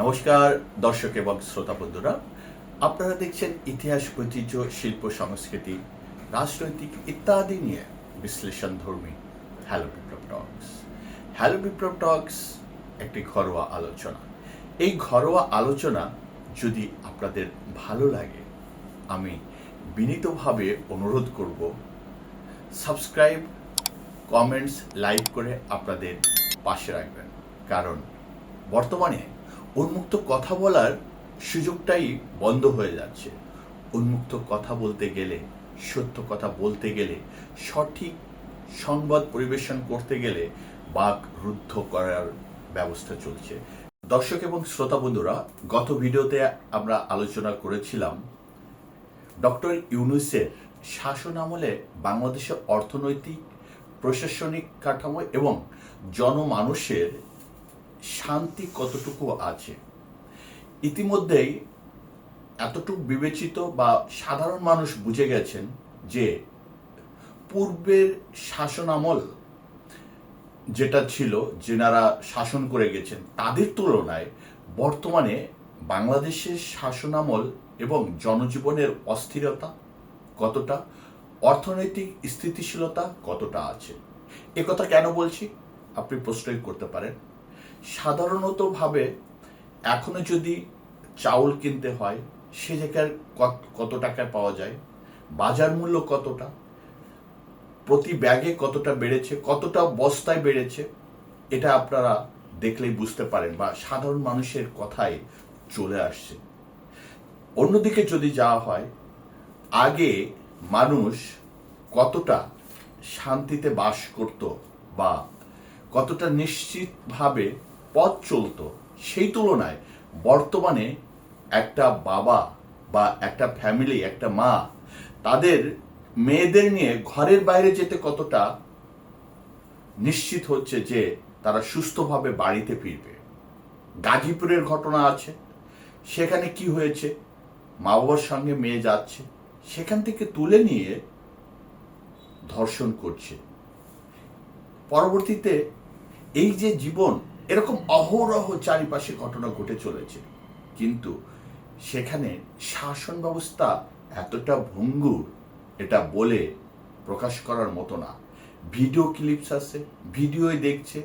নমস্কার, দর্শক এবং শ্রোতা বন্ধুরা। আপনারা দেখছেন ইতিহাস, ঐতিহ্য, শিল্প, সংস্কৃতি, রাজনৈতিক ইত্যাদি নিয়ে বিশ্লেষণ ধর্মী হ্যালো বিপ্লব টক্স হ্যালো বিপ্লব টক্স একটি ঘরোয়া আলোচনা। এই ঘরোয়া আলোচনা যদি আপনাদের ভালো লাগে, আমি বিনীতভাবে অনুরোধ করব সাবস্ক্রাইব কমেন্টস লাইক করে আপনাদের পাশে রাখবেন। কারণ বর্তমানে উন্মুক্ত কথা বলার সুযোগটাই বন্ধ হয়ে যাচ্ছে। উন্মুক্ত কথা বলতে গেলে, সত্য কথা বলতে গেলে, সঠিক সংবাদ পরিবেশন করতে গেলে বাক রুদ্ধ করার ব্যবস্থা চলছে। দর্শক এবং শ্রোতা বন্ধুরা, গত ভিডিওতে আমরা আলোচনা করেছিলাম ডক্টর ইউনুসের শাসন আমলে বাংলাদেশের অর্থনৈতিক, প্রশাসনিক কাঠামো এবং জনমানুষের শান্তি কতটুকু আছে? ইতিমধ্যেই এতটুকু বিবেচিত বা সাধারণ মানুষ বুঝে গেছেন যে পূর্বের শাসন আমল যেটা ছিল, যেনারা শাসন করে গেছেন, তাদের তুলনায় বর্তমানে বাংলাদেশের শাসনামল এবং জনজীবনের অস্থিরতা কতটা, অর্থনৈতিক স্থিতিশীলতা কতটা আছে? একথা কেন বলছি? আপনি প্রশ্নই করতে পারেন। সাধারণতভাবে এখনও যদি চাউল কিনতে হয়, সে জায়গায় কত- কত টাকায় পাওয়া যায়? বাজার মূল্য কতটা? প্রতি ব্যাগে কতটা বেড়েছে? কতটা বস্তায় বেড়েছে? এটা আপনারা দেখলেই বুঝতে পারেন বা সাধারণ মানুষের কথায় চলে আসছে। অন্যদিকে যদি যাওয়া হয়, আগে মানুষ কতটা শান্তিতে বাস করত বা কতটা নিশ্চিতভাবে পথ চলতো সেই তুলনায় বর্তমানে একটা বাবা বা একটা ফ্যামিলি একটা মা, তাদের মেয়েদের নিয়ে ঘরের বাইরে যেতে কতটা নিশ্চিত হচ্ছে যে তারা সুস্থভাবে বাড়িতে ফিরবে। গাজীপুরের ঘটনা আছে, সেখানে কি হয়েছে মা বাবার সঙ্গে মেয়ে যাচ্ছে, সেখান থেকে তুলে নিয়ে ধর্ষণ করছে। পরবর্তীতে এই যে জীবন এরকম অহরহ চারিপাশে ঘটনা ঘটে চলেছে। কিন্তু সেখানে শাসন ব্যবস্থা এতটা ভঙ্গুর, এটা বলে প্রকাশ করার মতো না। ভিডিও ক্লিপস আছে, ভিডিওই দেখছে।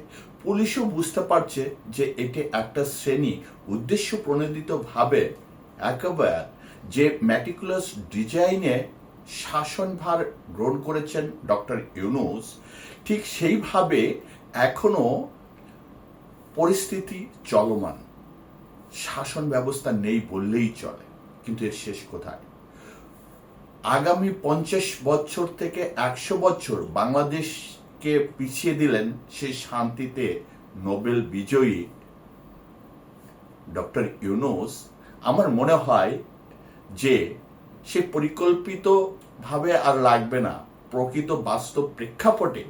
পুলিশও বুঝতে পারছে যে এটি একটা শ্রেণি উদ্দেশ্য প্রণোদিতভাবে একেবারে যে ম্যাটিকুলাস ডিজাইনে শাসনভার গ্রহণ করেছেন ডক্টর ইউনুস, ঠিক সেইভাবে এখনও পরিস্থিতি চলমান। শাসন ব্যবস্থা নেই বললেই চলে, কিন্তু এর শেষ কোথায়? আগামী পঞ্চাশ বছর থেকে একশো বছর বাংলাদেশকে পিছিয়ে দিলেন সেই শান্তিতে নোবেল বিজয়ী ডক্টর ইউনুস। আমার মনে হয় যে সে পরিকল্পিতভাবে আর লাগবে না। প্রকৃত বাস্তব প্রেক্ষাপটে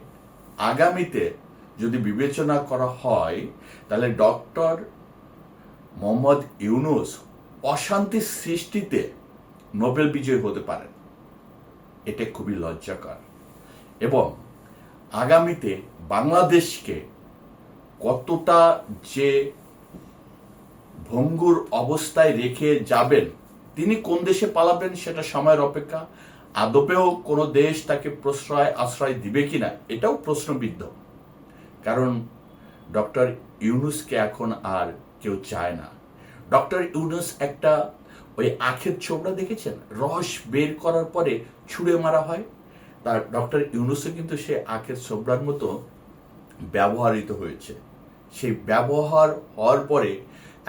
আগামীতে যদি বিবেচনা করা হয়, তাহলে ডক্টর মোহাম্মদ ইউনুস অশান্তি সৃষ্টিতে নোবেল বিজয়ী হতে পারেন। এটা খুবই লজ্জাকর। এবং আগামীতে বাংলাদেশকে কতটা যে ভঙ্গুর অবস্থায় রেখে যাবেন, তিনি কোন দেশে পালাবেন সেটা সময়ের অপেক্ষা। আদপেও কোনো দেশ তাকে প্রশ্রয় আশ্রয় দিবে কিনা, এটাও প্রশ্নবিদ্ধ। কারণ ডক্টর ইউনুসকে এখন আর কেউ চায় না। ডক্টর ইউনুস একটা ওই আখের ছোবড়া দেখেছেন? রস বের করার পরে ছুঁড়ে মারা হয়। তার ডক্টর ইউনুসও কিন্তু সে আখের ছোবড়ার মতো ব্যবহারিত হয়েছে। সেই ব্যবহার হওয়ার পরে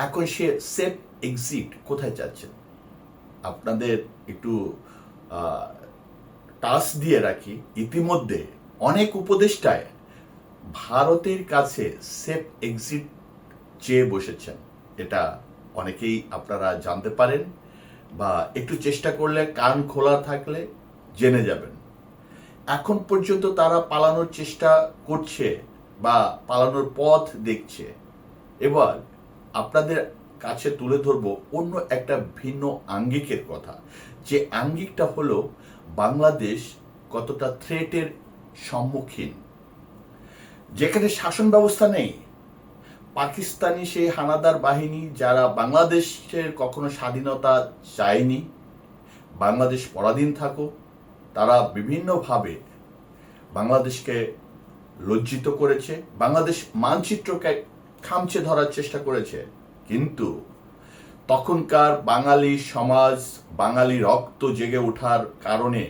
এখন সে সেফ এক্সিট কোথায় যাচ্ছেন আপনাদের একটু টাচ দিয়ে রাখি। ইতিমধ্যে অনেক উপদেষ্টায় ভারতের কাছে সেফ এক্সিট চেয়ে বসেছেন। এটা অনেকেই আপনারা জানতে পারেন বা একটু চেষ্টা করলে কান খোলা থাকলে জেনে যাবেন। এখন পর্যন্ত তারা পালানোর চেষ্টা করছে বা পালানোর পথ দেখছে। এবার আপনাদের কাছে তুলে ধরবো অন্য একটা ভিন্ন আঙ্গিকের কথা। যে আঙ্গিকটা হলো, বাংলাদেশ কতটা থ্রেটের সম্মুখীন? যেখানে শাসন ব্যবস্থা নেই, পাকিস্তানি সেই হানাদার বাহিনী যারা বাংলাদেশের কখনো স্বাধীনতা চায়নি, বাংলাদেশ পরাধীন থাকুক তারা বিভিন্নভাবে বাংলাদেশকে লজ্জিত করেছে, বাংলাদেশ মানচিত্রকে খামচে ধরার চেষ্টা করেছে। কিন্তু তখনকার বাঙালি সমাজ, বাঙালি রক্ত জেগে ওঠার কারণে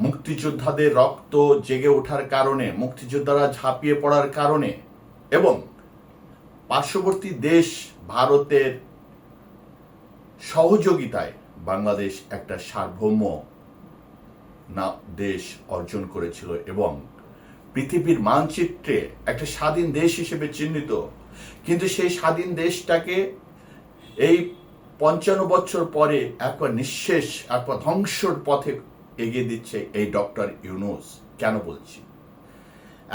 মুক্তিযোদ্ধাদের রক্ত জেগে ওঠার কারণে, মুক্তিযোদ্ধারা ঝাঁপিয়ে পড়ার কারণে এবং পার্শ্ববর্তী দেশ ভারতের সহযোগিতায় বাংলাদেশ একটা সার্বভৌম না দেশ অর্জন করেছিল এবং পৃথিবীর মানচিত্রে একটা স্বাধীন দেশ হিসেবে চিহ্নিত। কিন্তু সেই স্বাধীন দেশটাকে এই পঞ্চান্ন বছর পরে একবার নিঃশেষ, একবার ধ্বংসর পথে এগিয়ে দিচ্ছে এই ডক্টর ইউনুস। কেন বলছি?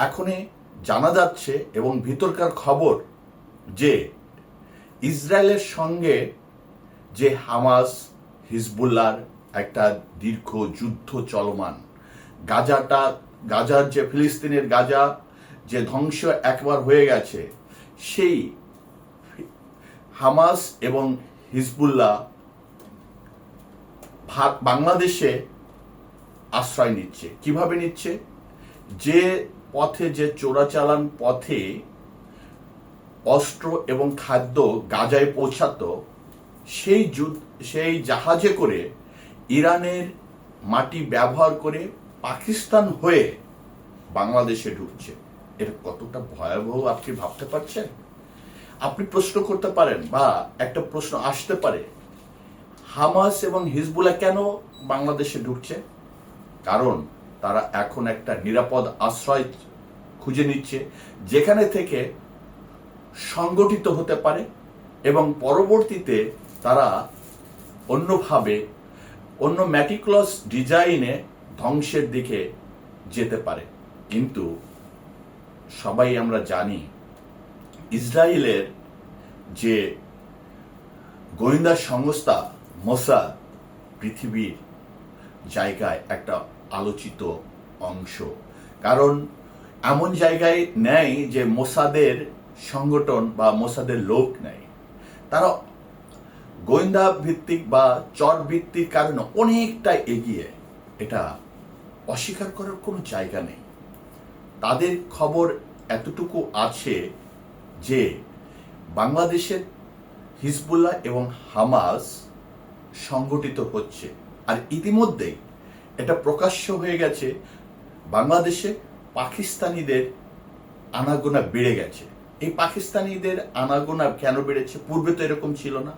এখনই জানা যাচ্ছে এবং ভিতরকার খবর যে ইসরায়েলের সঙ্গে যে হামাস, হিজবুল্লার একটা দীর্ঘ যুদ্ধ চলমান, গাজাটা, গাজার যে ফিলিস্তিনের গাজা যে ধ্বংস একবার হয়ে গেছে, সেই হামাস এবং হিজবুল্লাহ বাংলাদেশে আশ্রয় নিচ্ছে। কীভাবে নিচ্ছে? যে পথে যে চোরাচালান পথে অস্ত্র এবং খাদ্য গাজায় পৌঁছাতো, সেই যুদ্ধ, সেই জাহাজে করে ইরানের মাটি ব্যবহার করে পাকিস্তান হয়ে বাংলাদেশে ঢুকছে। এর কতটা ভয়াবহ আপনি ভাবতে পারছেন? আপনি প্রশ্ন করতে পারেন বা একটা প্রশ্ন আসতে পারে, হামাস এবং হিজবুল্লাহ কেন বাংলাদেশে ঢুকছে? কারণ তারা এখন একটা নিরাপদ আশ্রয় খুঁজে নিচ্ছে, যেখানে থেকে সংগঠিত হতে পারে এবং পরবর্তীতে তারা অন্যভাবে অন্য ম্যাটিক্লস ডিজাইনে ধ্বংসের দিকে যেতে পারে। কিন্তু সবাই আমরা জানি, ইসরায়েলের যে গোয়েন্দা সংস্থা মোসাদ পৃথিবীর জায়গায় একটা আলোচিত অংশ। কারণ এমন জায়গায় নেয় যে মোসাদের সংগঠন বা মোসাদের লোক নেই। তারা গোয়েন্দা ভিত্তিক বা চর ভিত্তিক কারণে অনেকটা এগিয়ে। এটা অস্বীকার করার কোনো জায়গা নেই। তাদের খবর এতটুকু আছে যে বাংলাদেশের হিজবুল্লাহ এবং হামাস সংগঠিত হচ্ছে। আর ইতিমধ্যেই এটা প্রকাশ্য হয়ে গেছে, বাংলাদেশে পাকিস্তানিদের আনাগোনা বেড়ে গেছে। এই পাকিস্তানিদের আনাগোনা কেন বেড়েছে? পূর্বে তো এরকম ছিল না।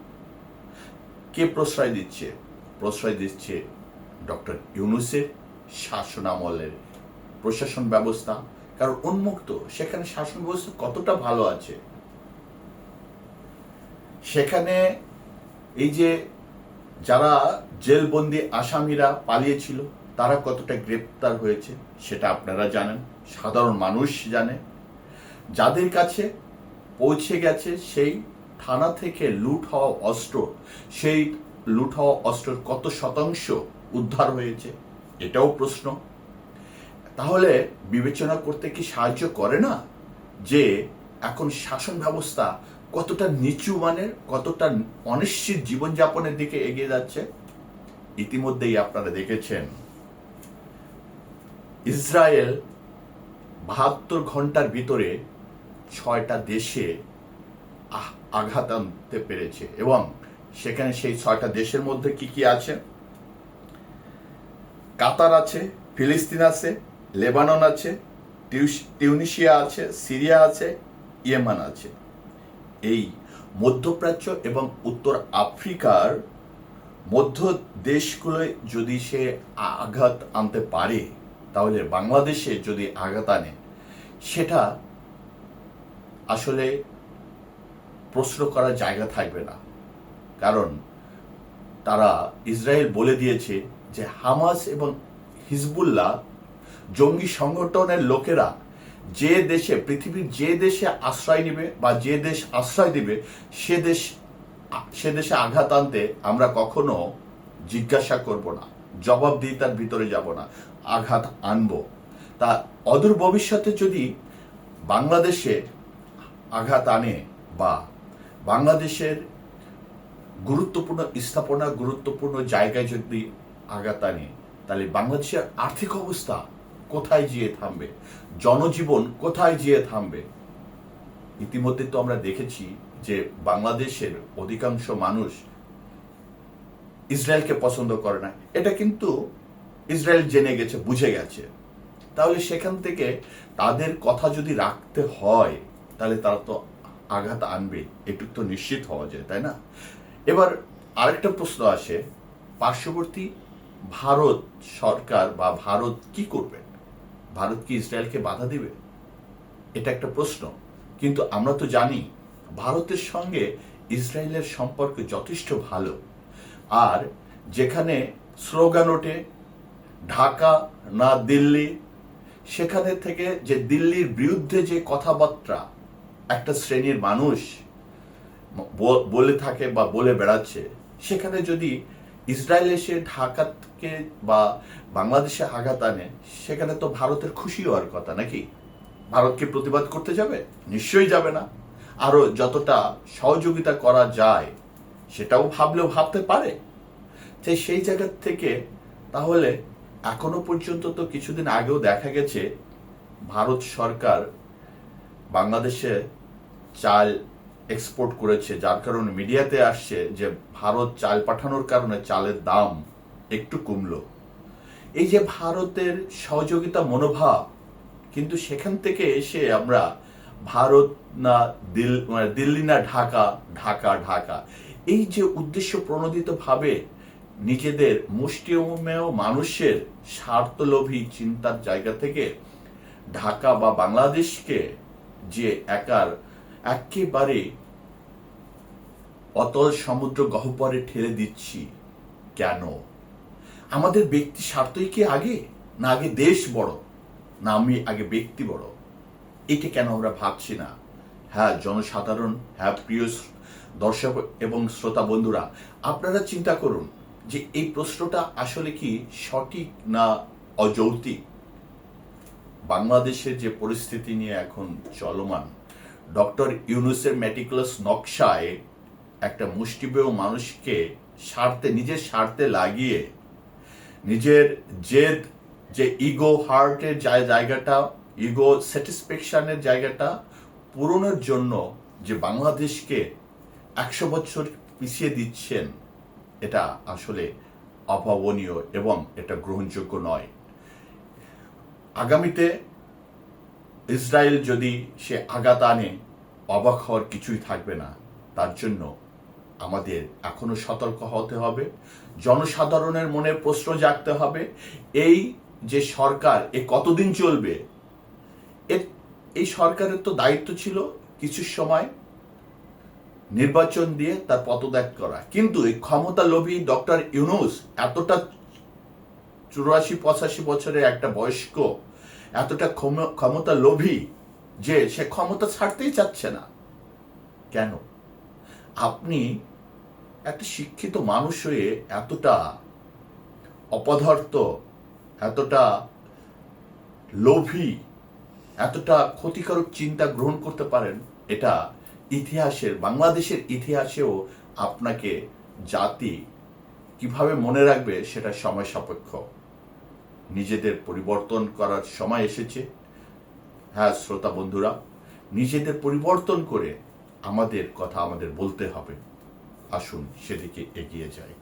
কে প্রশ্রয় দিচ্ছে? প্রশ্রয় দিচ্ছে ডক্টর ইউনুসের শাসন আমলের প্রশাসন ব্যবস্থা। কারণ উন্মুক্ত, সেখানে শাসন ব্যবস্থা কতটা ভালো আছে? সেখানে এই যে যারা জেলবন্দি আসামিরা পালিয়েছিল, তারা কতটা গ্রেপ্তার হয়েছে সেটা আপনারা জানেন, সাধারণ মানুষ জানে। যাদের কাছে পৌঁছে গেছে সেই থানা থেকে লুট হওয়া অস্ত্র, সেই লুট হওয়া অস্ত্রের কত শতাংশ উদ্ধার হয়েছে, এটাও প্রশ্ন। তাহলে বিবেচনা করতে কি সাহায্য করে না যে এখন শাসন ব্যবস্থা কতটা নিচু মানের, কতটা অনিশ্চিত জীবনযাপনের দিকে এগিয়ে যাচ্ছে, ইতিমধ্যেই আপনারা দেখেছেন। ইসরায়েল বাহাত্তর ঘণ্টার ভিতরে ছয়টা দেশে আঘাত আনতে পেরেছে এবং সেখানে সেই ছয়টা দেশের মধ্যে কি কি আছে? কাতার আছে, ফিলিস্তিন আছে, লেবানন আছে টিউনিশিয়া আছে, সিরিয়া আছে, ইয়েমান আছে। এই মধ্যপ্রাচ্য এবং উত্তর আফ্রিকার মধ্য দেশগুলোয় যদি সে আঘাত আনতে পারে, তাহলে বাংলাদেশে যদি আঘাত আনে, সেটা আসলে প্রশ্ন করার জায়গা থাকবে না। কারণ তারা ইসরায়েল বলে দিয়েছে যে হামাস এবং হিজবুল্লাহ জঙ্গি সংগঠনের লোকেরা যে দেশে, পৃথিবীর যে দেশে আশ্রয় নেবে বা যে দেশ আশ্রয় দিবে, সে দেশ, সে দেশে আঘাত আনতে আমরা কখনো জিজ্ঞাসা করব না জবাব দিয়ে তার ভিতরে যাব না, আঘাত আনব। তা অদূর ভবিষ্যতে যদি বাংলাদেশে আঘাত আনে বা বাংলাদেশের গুরুত্বপূর্ণ স্থাপনা, গুরুত্বপূর্ণ জায়গায় যদি আঘাত আনে, তাহলে বাংলাদেশের আর্থিক অবস্থা কোথায় গিয়ে থামবে? জনজীবন কোথায় গিয়ে থামবে? ইতিমধ্যে তো আমরা দেখেছি যে বাংলাদেশের অধিকাংশ মানুষ ইসরায়েলকে পছন্দ করে না। এটা কিন্তু ইসরায়েল জেনে গেছে, বুঝে গেছে। তাহলে সেখান থেকে তাদের কথা যদি রাখতে হয়, তাহলে তারা তো আঘাত আনবে, এটুক তো নিশ্চিত হওয়া যায়, তাই না? এবার আরেকটা প্রশ্ন আসে, পার্শ্ববর্তী ভারত সরকার বা ভারত কি করবে? ভারত কি ইসরায়েলকে বাধা দিবে? এটা একটা প্রশ্ন। কিন্তু আমরা তো জানি, ভারতের সঙ্গে ইসরায়েলের সম্পর্ক যথেষ্ট ভালো। আর যেখানে স্লোগান ওঠে, ঢাকা না দিল্লি, সেখানে থেকে যে দিল্লির বিরুদ্ধে যে কথাবার্তা একটা শ্রেণির মানুষ বলে থাকে বা বলে বেড়াচ্ছে, সেখানে যদি ইসরায়েল এসে ঢাকাকে বা বাংলাদেশে আঘাত আনে, সেখানে তো ভারতের খুশি হওয়ার কথা নাকি? ভারতকে প্রতিবাদ করতে যাবে? নিশ্চয়ই যাবে না। আরও যতটা সহযোগিতা করা যায়, সেটাও ভাবলেও ভাবতে পারে। যে সেই জায়গার থেকে তাহলে এখনও পর্যন্ত তো কিছুদিন আগেও দেখা গেছে, ভারত সরকার বাংলাদেশে চাল এক্সপোর্ট করেছে, যার কারণে মিডিয়াতে আসছে যে ভারত চাল পাঠানোর কারণে চালের দাম একটু কমলো। এই যে ভারতের সহযোগিতা মনোভাব, কিন্তু সেখান থেকে এসে আমরা ভারত না দিল মানে দিল্লি না ঢাকা ঢাকা ঢাকা। এই যে উদ্দেশ্য প্রণোদিত ভাবে নিজেদের মুষ্টিমেয় মানুষের স্বার্থলোভী চিন্তার জায়গা থেকে ঢাকা বা বাংলাদেশকে যে একার একেবারে অতল সমুদ্র গহ্বরে ঠেলে দিচ্ছি, কেন? আমাদের ব্যক্তি স্বার্থই কি আগে? না আগে দেশ বড়? না আমি আগে ব্যক্তি বড়? এটা কেন আমরা ভাবছি না? হ্যাঁ জনসাধারণ হ্যাঁ প্রিয় দর্শক এবং শ্রোতা বন্ধুরা, আপনারা চিন্তা করুন যে এই প্রশ্নটা আসলে কি সঠিক না অযৌক্তিক? বাংলাদেশের যে পরিস্থিতি নিয়ে এখন চলমান, ডক্টর ইউনুসের ম্যাটিকুলাস নকশায় একটা মুষ্টিমেয় মানুষকে স্বার্থে, নিজের স্বার্থে লাগিয়ে নিজের জেদ, যে ইগো হার্টের জায়গাটা ইগো স্যাটিসফ্যাকশনের জায়গাটা পূরণের জন্য যে বাংলাদেশকে একশো বছর পিছিয়ে দিচ্ছেন, এটা আসলে অভাবনীয় এবং এটা গ্রহণযোগ্য নয়। আগামীতে ইসরায়েল যদি সে আঘাত আনে, অবাক হওয়ার কিছুই থাকবে না। তার জন্য আমাদের এখনও সতর্ক হতে হবে, জনসাধারণের মনে প্রশ্ন জাগতে হবে, এই যে সরকার, এ কতদিন চলবে? এ- এই সরকারের তো দায়িত্ব ছিল কিছু সময় নির্বাচন দিয়ে তার পদত্যাগ করা। কিন্তু এই ক্ষমতা লোভী ডক্টর ইউনুস এতটা চুরাশি, পঁচাশি বছরের একটা বয়স্ক, এতটা ক্ষম- ক্ষমতা লোভী যে সে ক্ষমতা ছাড়তেই চাচ্ছে না। কেন? আপনি একটা শিক্ষিত মানুষ হয়ে এতটা অপদার্থ, এতটা লোভী, এতটা ক্ষতিকারক চিন্তা গ্রহণ করতে পারেন, এটা ইতিহাসের, বাংলাদেশের ইতিহাসেও আপনাকে জাতি কীভাবে মনে রাখবে সেটা সময় সাপেক্ষ। নিজেদের পরিবর্তন করার সময় এসেছে। হ্যাঁ শ্রোতা বন্ধুরা, নিজেদের পরিবর্তন করে আমাদের কথা আমাদের বলতে হবে। আসুন সেদিকে এগিয়ে যাই।